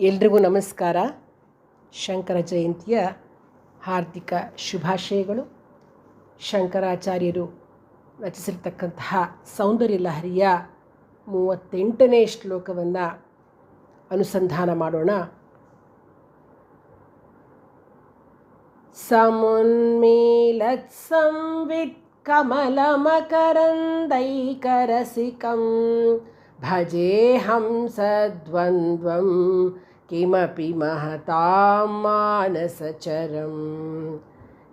ಎಲ್ರಿಗೂ ನಮಸ್ಕಾರ. ಶಂಕರ ಜಯಂತಿಯ ಹಾರ್ದಿಕ ಶುಭಾಶಯಗಳು. ಶಂಕರಾಚಾರ್ಯರು ರಚಿಸಿರ್ತಕ್ಕಂತಹ ಸೌಂದರ್ಯ ಲಹರಿಯ ಮೂವತ್ತೆಂಟನೇ ಶ್ಲೋಕವನ್ನು ಅನುಸಂಧಾನ ಮಾಡೋಣ. ಸಮನ್ಮೇಲತ್ಸಂವಿತ್ ಕಮಲಮಕರಂದೈಕರಸಿಕಂ भजेऽहं सद्वन्द्वं किमपि महतां मानसचरं।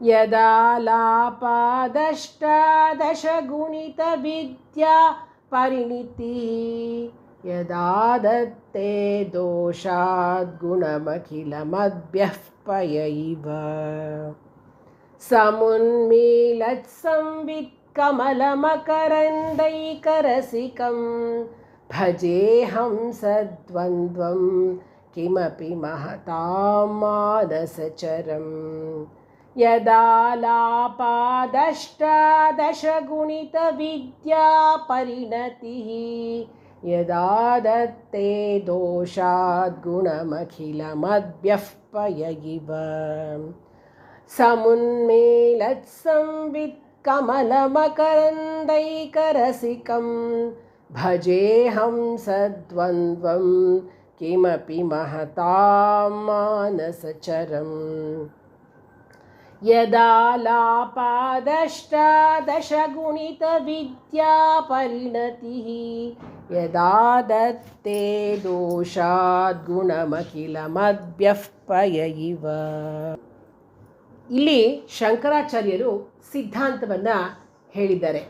यदा लापादष्टादशगुणितविद्या परिणितिः यदा दत्ते दोषाद्गुणमखिलमद्भ्यः पय इव समुन्मीलत्संवित्कमलमकरन्दैकरसिकं भजेऽहं सद्वन्द्वं किमपि महतां मानसचरं। यदा लापादष्टादशगुणितविद्या परिणतिः यदा दत्ते दोषाद्गुणमखिलमद्भ्यः पय इव समुन्मीलत्संवित्कमलमकरन्दैकरसिकं भजेऽहं सद्वन्द्वं किमपि महतां मानसचरम् यदा लापादष्टादशगुणितविद्या परिणतिः यदा दत्ते दोषाद्गुणमखिलमद्भ्यः पय इव ಇಲ್ಲಿ ಶಂಕರಾಚಾರ್ಯರು ಸಿದ್ಧಾಂತವನ್ನು ಹೇಳಿದ್ದಾರೆ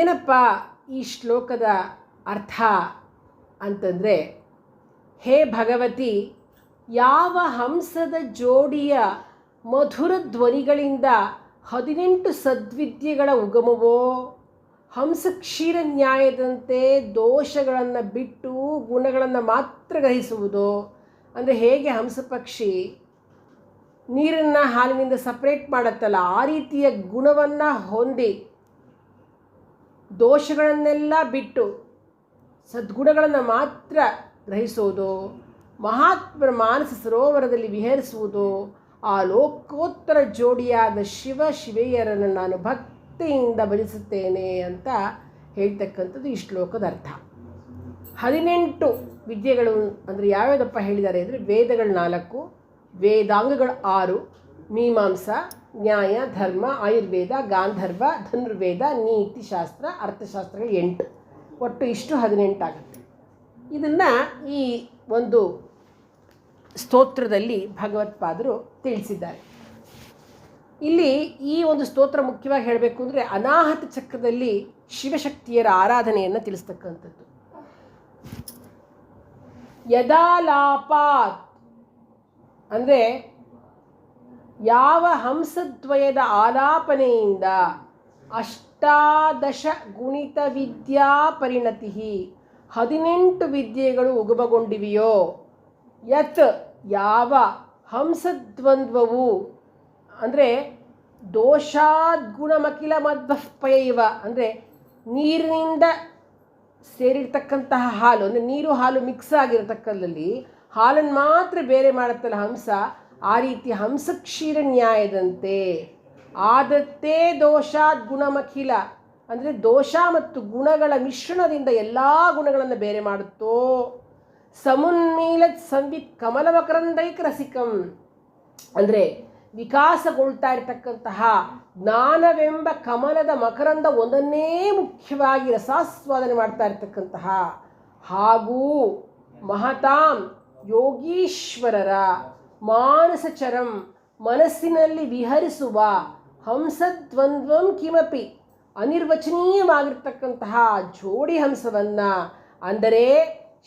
ಏನಪ್ಪ ಈ ಶ್ಲೋಕದ ಅರ್ಥ ಅಂತಂದರೆ, ಹೇ ಭಗವತಿ, ಯಾವ ಹಂಸದ ಜೋಡಿಯ ಮಧುರ ಧ್ವನಿಗಳಿಂದ ಹದಿನೆಂಟು ಸದ್ವಿದ್ಯೆಗಳ ಉಗಮವೋ, ಹಂಸ ಕ್ಷೀರ ನ್ಯಾಯದಂತೆ ದೋಷಗಳನ್ನು ಬಿಟ್ಟು ಗುಣಗಳನ್ನು ಮಾತ್ರ ಗ್ರಹಿಸುವುದು, ಅಂದರೆ ಹೇಗೆ ಹಂಸ ಪಕ್ಷಿ ನೀರನ್ನು ಹಾಲಿನಿಂದ ಸಪ್ರೇಟ್ ಮಾಡುತ್ತಲ್ಲ, ಆ ರೀತಿಯ ಗುಣವನ್ನು ಹೊಂದಿ ದೋಷಗಳನ್ನೆಲ್ಲ ಬಿಟ್ಟು ಸದ್ಗುಣಗಳನ್ನು ಮಾತ್ರ ಗ್ರಹಿಸೋದು, ಮಹಾತ್ಮರ ಮಾನಸ ಸರೋವರದಲ್ಲಿ ವಿಹರಿಸುವುದು, ಆ ಲೋಕೋತ್ತರ ಜೋಡಿಯಾದ ಶಿವ ಶಿವೆಯರನ್ನು ನಾನು ಭಕ್ತಿಯಿಂದ ಭಜಿಸುತ್ತೇನೆ ಅಂತ ಹೇಳ್ತಕ್ಕಂಥದ್ದು ಈ ಶ್ಲೋಕದ ಅರ್ಥ. ಹದಿನೆಂಟು ವಿದ್ಯೆಗಳು ಅಂದರೆ ಯಾವ್ಯಾವುದಪ್ಪ ಹೇಳಿದ್ದಾರೆ ಅಂದರೆ ವೇದಗಳು ನಾಲ್ಕು, ವೇದಾಂಗಗಳು ಆರು, ಮೀಮಾಂಸ ನ್ಯಾಯ, ಧರ್ಮ, ಆಯುರ್ವೇದ, ಗಾಂಧರ್ವ, ಧನುರ್ವೇದ ನೀತಿಶಾಸ್ತ್ರ ಅರ್ಥಶಾಸ್ತ್ರಗಳು ಎಂಟು. ಒಟ್ಟು ಇಷ್ಟು ಹದಿನೆಂಟಾಗುತ್ತೆ. ಇದನ್ನು ಈ ಒಂದು ಸ್ತೋತ್ರದಲ್ಲಿ ಭಗವತ್ಪಾದರು ತಿಳಿಸಿದ್ದಾರೆ. ಇಲ್ಲಿ ಈ ಒಂದು ಸ್ತೋತ್ರ ಮುಖ್ಯವಾಗಿ ಹೇಳಬೇಕು ಅಂದರೆ ಅನಾಹತ ಚಕ್ರದಲ್ಲಿ ಶಿವಶಕ್ತಿಯರ ಆರಾಧನೆಯನ್ನು ತಿಳಿಸ್ತಕ್ಕಂಥದ್ದು. ಯದಾಲಾಪಾತ್ ಅಂದರೆ ಯಾವ ಹಂಸದ್ವಯದ ಆಲಾಪನೆಯಿಂದ ಅಷ್ಟಾದಶ ಗುಣಿತ ವಿದ್ಯಾ ಪರಿಣತಿ ಹದಿನೆಂಟು ವಿದ್ಯೆಗಳು ಉಗಮಗೊಂಡಿವೆಯೋ? ಯತ್ ಯಾವ ಹಂಸದ್ವಂದ್ವವು ಅಂದರೆ ದೋಷಾದ್ಗುಣಮಖಿಲ ಮಧ್ವಪಯ ಇವ ಅಂದರೆ ನೀರಿನಿಂದ ಸೇರಿರ್ತಕ್ಕಂತಹ ಹಾಲು, ಅಂದರೆ ನೀರು ಹಾಲು ಮಿಕ್ಸ್ ಆಗಿರತಕ್ಕಲ್ಲಿ ಹಾಲನ್ನು ಮಾತ್ರ ಬೇರೆ ಮಾಡುತ್ತಲ್ಲ ಹಂಸ. ಆ ರೀತಿ ಹಂಸಕ್ಷೀರ ನ್ಯಾಯದಂತೆ ಆದತ್ತೇ ದೋಷಾದ್ ಗುಣಮಖಿಲ. ಅಂದರೆ ದೋಷ ಮತ್ತು ಗುಣಗಳ ಮಿಶ್ರಣದಿಂದ ಎಲ್ಲ ಗುಣಗಳನ್ನು ಬೇರೆ ಮಾಡುತ್ತೋ? ಸಮುನ್ಮೀಲತ್ ಸಂವಿತ್ ಕಮಲ ಮಕರಂದೈಕ ರಸಿಕಂ. ಅಂದರೆ ವಿಕಾಸಗೊಳ್ತಾ ಇರತಕ್ಕಂತಹ ಜ್ಞಾನವೆಂಬ ಕಮಲದ ಮಕರಂದ ಒಂದನ್ನೇ ಮುಖ್ಯವಾಗಿ ರಸಾಸ್ವಾದನೆ ಮಾಡ್ತಾ ಇರತಕ್ಕಂತಹ ಹಾಗೂ ಮಹತಾಂ ಯೋಗೀಶ್ವರರ. ಮಾನಸಚರಂ ಮನಸ್ಸಿನಲ್ಲಿ ವಿಹರಿಸುವ ಹಂಸದ್ವಂದ್ವಂ ಕಿಮಪಿ. ಅನಿರ್ವಚನೀಯವಾಗಿರ್ತಕ್ಕಂತಹ ಜೋಡಿ ಹಂಸವನ್ನು ಅಂದರೆ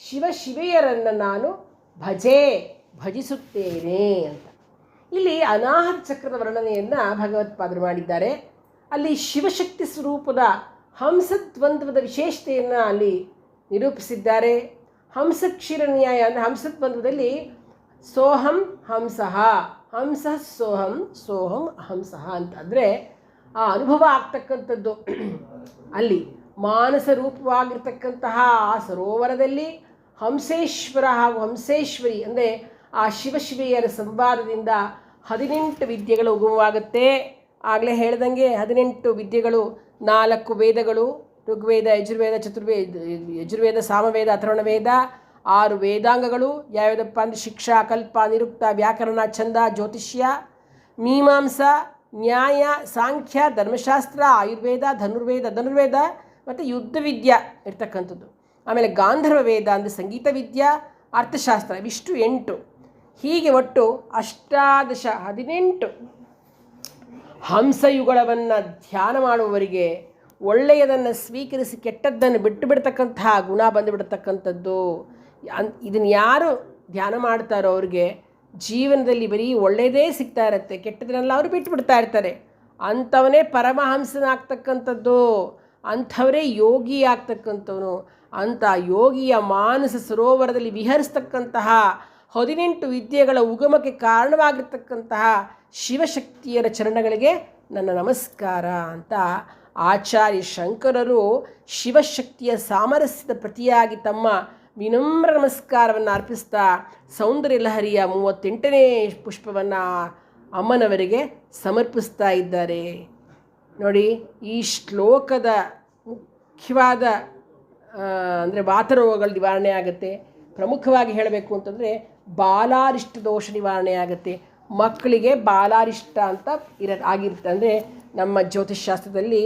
ಶಿವ ಶಿವೆಯರನ್ನು ನಾನು ಭಜೆ, ಭಜಿಸುತ್ತೇನೆ ಅಂತ. ಇಲ್ಲಿ ಅನಾಹತ ಚಕ್ರದ ವರ್ಣನೆಯನ್ನು ಭಗವತ್ಪಾದರು ಮಾಡಿದ್ದಾರೆ. ಅಲ್ಲಿ ಶಿವಶಕ್ತಿ ಸ್ವರೂಪದ ಹಂಸದ್ವಂದ್ವದ ವಿಶೇಷತೆಯನ್ನು ಅಲ್ಲಿ ನಿರೂಪಿಸಿದ್ದಾರೆ. ಹಂಸಕ್ಷೀರ ನ್ಯಾಯ ಅಂದರೆ ಹಂಸದ್ವಂದ್ವದಲ್ಲಿ ಸೋಹಂ ಹಂಸಃ. ಹಂಸ ಸೋಹಂ ಸೋಹಂ ಹಂಸಃ ಅಂತ ಅಂದರೆ ಆ ಅನುಭವ ಆಗ್ತಕ್ಕಂಥದ್ದು. ಅಲ್ಲಿ ಮಾನಸ ರೂಪವಾಗಿರ್ತಕ್ಕಂತಹ ಆ ಸರೋವರದಲ್ಲಿ ಹಂಸೇಶ್ವರ ಹಾಗೂ ಹಂಸೇಶ್ವರಿ ಅಂದರೆ ಆ ಶಿವಶಿವೆಯರ ಸಂವಾದದಿಂದ ಹದಿನೆಂಟು ವಿದ್ಯೆಗಳು ಉಗಮವಾಗುತ್ತೆ. ಆಗಲೇ ಹೇಳ್ದಂಗೆ ಹದಿನೆಂಟು ವಿದ್ಯೆಗಳು, ನಾಲ್ಕು ವೇದಗಳು, ಋಗ್ವೇದ, ಯಜುರ್ವೇದ ಚತುರ್ವೇದ ಯಜುರ್ವೇದ, ಸಾಮವೇದ, ಅಥರ್ವಣವೇದ ಆರು ವೇದಾಂಗಗಳು ಯಾವ್ಯಾವುದಪ್ಪ ಅಂದರೆ ಶಿಕ್ಷಾ, ಕಲ್ಪ, ನಿರುಕ್ತ, ವ್ಯಾಕರಣ, ಛಂದ, ಜ್ಯೋತಿಷ್ಯ, ಮೀಮಾಂಸಾ, ನ್ಯಾಯ, ಸಾಂಖ್ಯ, ಧರ್ಮಶಾಸ್ತ್ರ, ಆಯುರ್ವೇದ, ಧನುರ್ವೇದ ಧನುರ್ವೇದ ಮತ್ತು ಯುದ್ಧ ವಿದ್ಯೆ ಇರ್ತಕ್ಕಂಥದ್ದು. ಆಮೇಲೆ ಗಾಂಧರ್ವ ವೇದ ಅಂದರೆ ಸಂಗೀತ ವಿದ್ಯಾ, ಅರ್ಥಶಾಸ್ತ್ರ, ಇವಿಷ್ಟು ಎಂಟು. ಹೀಗೆ ಒಟ್ಟು ಅಷ್ಟಾದಶ ಹದಿನೆಂಟು. ಹಂಸಯುಗಳವನ್ನು ಧ್ಯಾನ ಮಾಡುವವರಿಗೆ ಒಳ್ಳೆಯದನ್ನು ಸ್ವೀಕರಿಸಿ ಕೆಟ್ಟದ್ದನ್ನು ಬಿಟ್ಟು ಬಿಡ್ತಕ್ಕಂತಹ ಗುಣ ಬಂದುಬಿಡ್ತಕ್ಕಂಥದ್ದು ಅನ್ ಇದನ್ನು ಯಾರು ಧ್ಯಾನ ಮಾಡ್ತಾರೋ ಅವ್ರಿಗೆ ಜೀವನದಲ್ಲಿ ಬರೀ ಒಳ್ಳೆಯದೇ ಸಿಗ್ತಾ ಇರುತ್ತೆ ಕೆಟ್ಟದನ್ನೆಲ್ಲ ಅವರು ಬಿಟ್ಟು ಬಿಡ್ತಾ ಇರ್ತಾರೆ. ಅಂಥವನೇ ಪರಮಹಂಸನಾಗ್ತಕ್ಕಂಥದ್ದು, ಅಂಥವರೇ ಯೋಗಿ ಆಗ್ತಕ್ಕಂಥವನು ಅಂಥ ಯೋಗಿಯ ಮಾನಸ ಸರೋವರದಲ್ಲಿ ವಿಹರಿಸ್ತಕ್ಕಂತಹ ಹದಿನೆಂಟು ವಿದ್ಯೆಗಳ ಉಗಮಕ್ಕೆ ಕಾರಣವಾಗಿರ್ತಕ್ಕಂತಹ ಶಿವಶಕ್ತಿಯರ ಚರಣಗಳಿಗೆ ನನ್ನ ನಮಸ್ಕಾರ ಅಂತ ಆಚಾರ್ಯ ಶಂಕರರು ಶಿವಶಕ್ತಿಯ ಸಾಮರಸ್ಯದ ಪ್ರತಿಯಾಗಿ ತಮ್ಮ ವಿನಮ್ರ ನಮಸ್ಕಾರವನ್ನು ಅರ್ಪಿಸ್ತಾ ಸೌಂದರ್ಯ ಲಹರಿಯ ಮೂವತ್ತೆಂಟನೇ ಪುಷ್ಪವನ್ನು ಅಮ್ಮನವರಿಗೆ ಸಮರ್ಪಿಸ್ತಾ ಇದ್ದಾರೆ. ನೋಡಿ, ಈ ಶ್ಲೋಕದ ಮುಖ್ಯವಾದ ಅಂದರೆ ವಾತರೋಗಗಳು ನಿವಾರಣೆ ಆಗುತ್ತೆ. ಪ್ರಮುಖವಾಗಿ ಹೇಳಬೇಕು ಅಂತಂದರೆ ಬಾಲಾರಿಷ್ಟ ದೋಷ ನಿವಾರಣೆ ಆಗುತ್ತೆ. ಮಕ್ಕಳಿಗೆ ಬಾಲಾರಿಷ್ಟ ಅಂತ ಇರ, ಆಗಿರುತ್ತೆ. ಅಂದರೆ ನಮ್ಮ ಜ್ಯೋತಿಷ್ಶಾಸ್ತ್ರದಲ್ಲಿ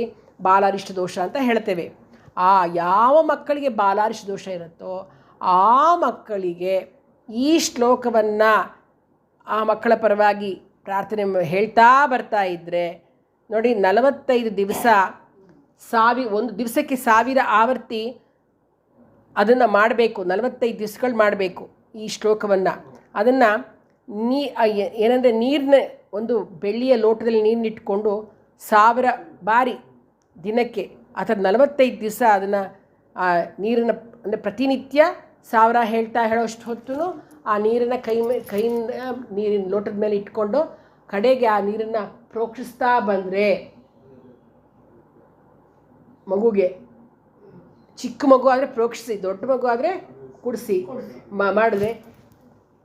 ಬಾಲಾರಿಷ್ಟ ದೋಷ ಅಂತ ಹೇಳ್ತೇವೆ. ಆ ಯಾವ ಮಕ್ಕಳಿಗೆ ಬಾಲಾರಿಷ್ಟ ದೋಷ ಇರುತ್ತೋ ಆ ಮಕ್ಕಳಿಗೆ ಈ ಶ್ಲೋಕವನ್ನು ಆ ಮಕ್ಕಳ ಪರವಾಗಿ ಪ್ರಾರ್ಥನೆ ಹೇಳ್ತಾ ಬರ್ತಾ ಇದ್ದರೆ ನೋಡಿ ನಲವತ್ತೈದು ದಿವಸ ಸಾವಿ ಒಂದು ದಿವಸಕ್ಕೆ ಸಾವಿರ ಆವರ್ತಿ ಅದನ್ನು ಮಾಡಬೇಕು, ನಲವತ್ತೈದು ದಿವಸಗಳು ಮಾಡಬೇಕು ಈ ಶ್ಲೋಕವನ್ನು. ಅದನ್ನು ನೀ ಏನಂದರೆ ನೀರಿನ ಒಂದು ಬೆಳ್ಳಿಯ ಲೋಟದಲ್ಲಿ ನೀರನ್ನಿಟ್ಕೊಂಡು ಸಾವಿರ ಬಾರಿ ದಿನಕ್ಕೆ, ಅಥವಾ ನಲವತ್ತೈದು ದಿವಸ ಅದನ್ನು ನೀರನ್ನು ಅಂದರೆ ಪ್ರತಿನಿತ್ಯ ಸಾವಿರ ಹೇಳ್ತಾ ಹೇಳೋಷ್ಟು ಹೊತ್ತು ಆ ನೀರನ್ನು ಕೈ ಮೇ ಕೈಯಿಂದ ನೀರಿನ ಲೋಟದ ಮೇಲೆ ಇಟ್ಕೊಂಡು ಕಡೆಗೆ ಆ ನೀರನ್ನು ಪ್ರೋಕ್ಷಿಸ್ತಾ ಬಂದರೆ ಮಗುಗೆ. ಚಿಕ್ಕ ಮಗು ಆದರೆ ಪ್ರೋಕ್ಷಿಸಿ, ದೊಡ್ಡ ಮಗು ಆದರೆ ಕುಡಿಸಿ ಮಾಡಿದ್ರೆ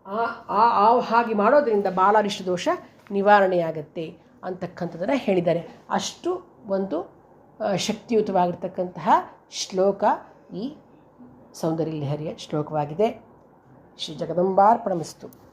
ಆ, ಆ- ಹಾಗೆ ಮಾಡೋದರಿಂದ ಬಾಲಾರಿಷ್ಟ ದೋಷ ನಿವಾರಣೆಯಾಗತ್ತೆ ಅಂತಕ್ಕಂಥದ್ದನ್ನು ಹೇಳಿದ್ದಾರೆ. ಅಷ್ಟು ಒಂದು ಶಕ್ತಿಯುತವಾಗಿರ್ತಕ್ಕಂತಹ ಶ್ಲೋಕ ಈ ಸೌಂದರ್ಯ ಲಹರಿಯ ಶ್ಲೋಕವಾಗಿದೆ. ಶ್ರೀ ಜಗದಂಬಾರ್ಪಣಮಸ್ತು.